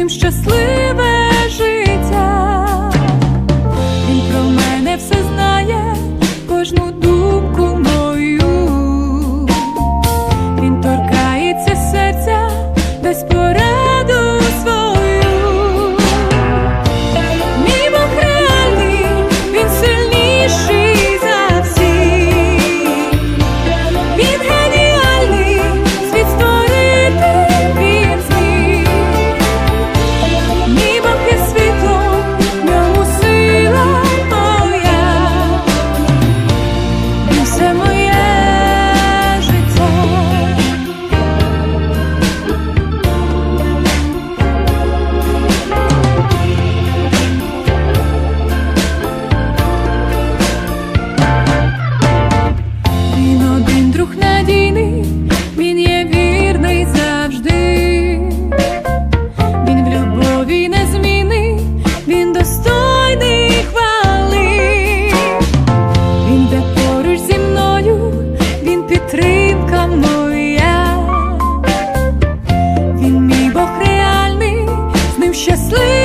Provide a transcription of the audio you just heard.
ним щасливе. щасливим.